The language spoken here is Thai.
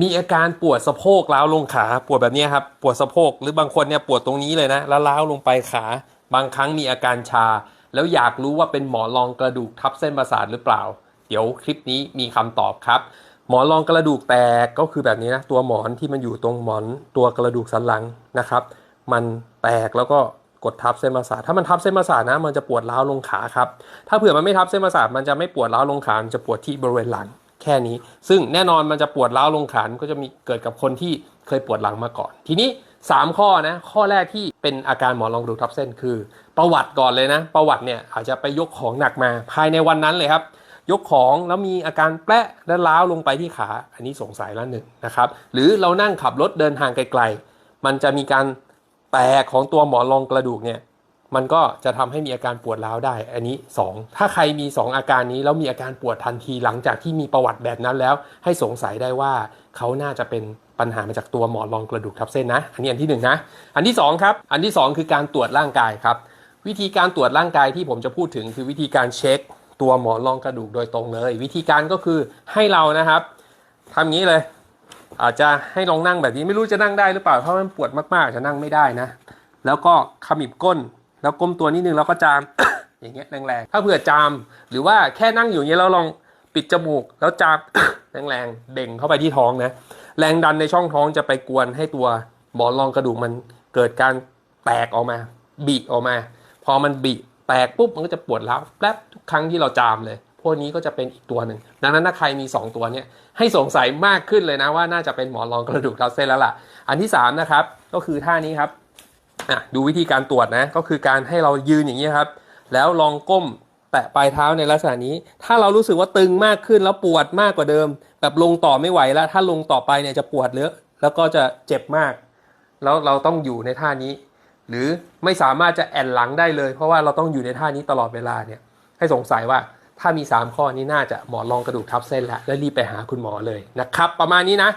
มีอาการปวดสะโพกล้าวลงขาปวดแบบนี้ครับปวดสะโพกหรือบางคนเนี่ยปวดตรงนี้เลยนะแล้วล้าวลงไปขา บางครั้งมีอาการชา แล้วอยากรู้ว่าเป็นหมอนรองกระดูกทับเส้นประสาทหรือเปล่า เดี๋ยวคลิปนี้มีคำตอบครับ หมอนรองกระดูกแตกก็คือแบบนี้นะตัวหมอนที่มันอยู่ตรงหมอนตัวกระดูกสันหลังนะครับ มันแตกแล้วก็กดทับเส้นประสาทถ้ามันทับเส้นประสาทนะ มันจะปวดร้าวลงขาครับถ้าเผื่อมันไม่ทับเส้นประสาทมันจะไม่ปวดร้าวลงขามันจะปวดที่บริเวณหลัง แค่นี้ ซึ่งแน่นอนมันจะปวดร้าวลงขาก็จะมีเกิดกับคนที่เคยปวดหลังมาก่อน ทีนี้ 3 ข้อนะ ข้อแรกที่เป็นอาการหมอนรองกระดูกทับเส้นคือ ประวัติก่อนเลยนะ ประวัติเนี่ยอาจจะไปยกของหนักมาภายในวันนั้นเลยครับยกของแล้วมีอาการแปะและล้าวลงไปที่ขา อันนี้สงสัยแล้วหนึ่งนะครับ หรือเรานั่งขับรถเดินทางไกลๆ มันจะมีการแตกของตัวหมอนรองกระดูกเนี่ย มันก็จะทำให้มีอาการปวดร้าวได้ อันนี้ 2 ถ้าใครมี 2 อาการนี้แล้วมีอาการปวดทันทีหลังจากที่มีประวัติแบบนั้นแล้ว ให้สงสัยได้ว่าเขาน่าจะเป็นปัญหามาจากตัวหมอนรองกระดูกทับเส้นนะ อันนี้อันที่1นะอันที่2ครับอันที่ 2 คือการตรวจร่างกายครับ วิธีการตรวจร่างกายที่ผมจะพูดถึงคือวิธีการเช็ค ตัวหมอนรองกระดูกโดยตรงเลย วิธีการก็คือให้เรานะครับทำงี้เลย อาจจะให้ลองนั่งแบบนี้ไม่รู้จะนั่งได้หรือเปล่าเพราะมันปวดมากๆจะนั่งไม่ได้นะ แล้วก็ขมิบก้น แล้วก้มตัวนิดนึงแล้วก็จาม อย่างเงี้ยแรงๆ ถ้าเผื่อจาม หรือว่าแค่นั่งอยู่เงี้ยแล้วลองปิดจมูก แล้วจาม แรงๆเบ่งเข้าไปที่ท้องนะ แรงดันในช่องท้องจะไปกวนให้ตัวหมอนรองกระดูกมันเกิดการแตกออกมา บิออกมา พอมันบิแตกปุ๊บมันก็จะปวดร้าวแป๊บทุกครั้งที่เราจามเลยพวกนี้ก็จะเป็นอีกตัวหนึ่ง ดังนั้นถ้าใครมี 2 ตัวเนี้ยให้สงสัยมากขึ้นเลยนะว่าน่าจะเป็นหมอนรองกระดูกทับเส้นแล้วล่ะ อันที่3นะครับก็คือท่านี้ครับ อะดูวิธีการตรวจนะก็คือการให้เรายืนอย่างนี้ครับ แล้วลองก้มแตะปลายเท้าในลักษณะนี้ ถ้าเรารู้สึกว่าตึงมากขึ้นแล้วปวดมากกว่าเดิม แบบลงต่อไม่ไหวแล้ว ถ้าลงต่อไปเนี่ยจะปวดเยอะแล้วก็จะเจ็บมาก แล้วเราต้องอยู่ในท่านี้ หรือไม่สามารถจะแอนหลังได้เลย เพราะว่าเราต้องอยู่ในท่านี้ตลอดเวลาเนี่ย ให้สงสัยว่าถ้ามี 3 ข้อนี้น่าจะหมอนรองกระดูกทับเส้นแล้วแล้วรีบไปหาคุณหมอเลยนะครับ ประมาณนี้นะ